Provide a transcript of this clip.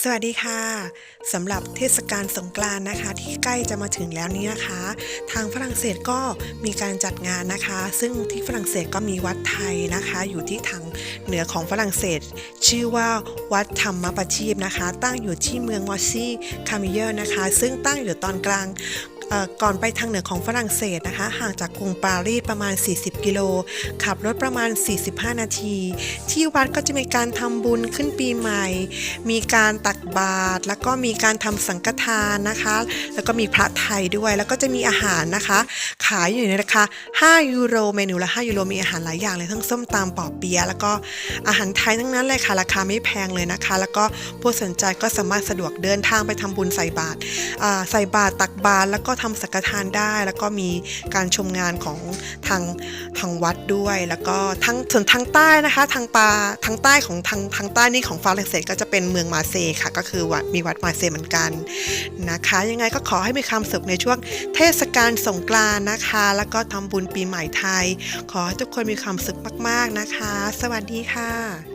สวัสดีค่ะสำหรับเทศกาลสงกรานต์นะคะ ที่ใกล้จะมาถึงแล้วนี้นะคะ ทางฝรั่งเศสก็มีการจัดงานนะคะ ซึ่งที่ฝรั่งเศสก็มีวัดไทยนะคะ อยู่ที่ทางเหนือของฝรั่งเศส ชื่อว่าวัดธรรมประชีพนะคะ ตั้งอยู่ที่เมืองมอซี่คามิเยอร์นะคะ ซึ่งตั้งอยู่ตอนกลาง ก่อนไปทางเหนือของฝรั่งเศสนะคะ ห่างจากกรุงปารีสประมาณ 40 กิโล ขับรถประมาณ 45 นาที ที่วัดก็จะมีการทำบุญขึ้นปีใหม่ มีการตักบาตรแล้วก็มีการทำสังฆทานนะคะ แล้วก็มีพระไทยด้วย แล้วก็จะมีอาหารนะคะ ขายอยู่ในราคา 5 ยูโร เมนูละ 5 ยูโร มีอาหารหลายอย่างเลยทั้งส้มตำปอเปียะแล้วก็อาหารไทยทั้งนั้นเลยค่ะ ราคาไม่แพงเลยนะคะ แล้วก็ผู้สนใจก็สามารถสะดวกเดินทางไปทำบุญใส่บาตรใส่บาตรตักบาตรแล้วก็ทำสังฆทานได้ แล้วก็มีการชมงานของทางทางวัดด้วย แล้วก็ทางส่วนทางใต้นะคะทางปาทางใต้ของทางทางใต้นี่ของฝรั่งเศสก็จะเป็นเมืองมาเซค่ะ ก็คือวัดมีวัดมาเซเหมือนกันนะคะ ยังไงก็ขอให้มีความสุขในช่วงเทศกาลสงกรานต์นะคะ แล้วก็ทำบุญปีใหม่ไทย ขอให้ทุกคนมีความสุขมาก ๆนะคะ สวัสดีค่ะ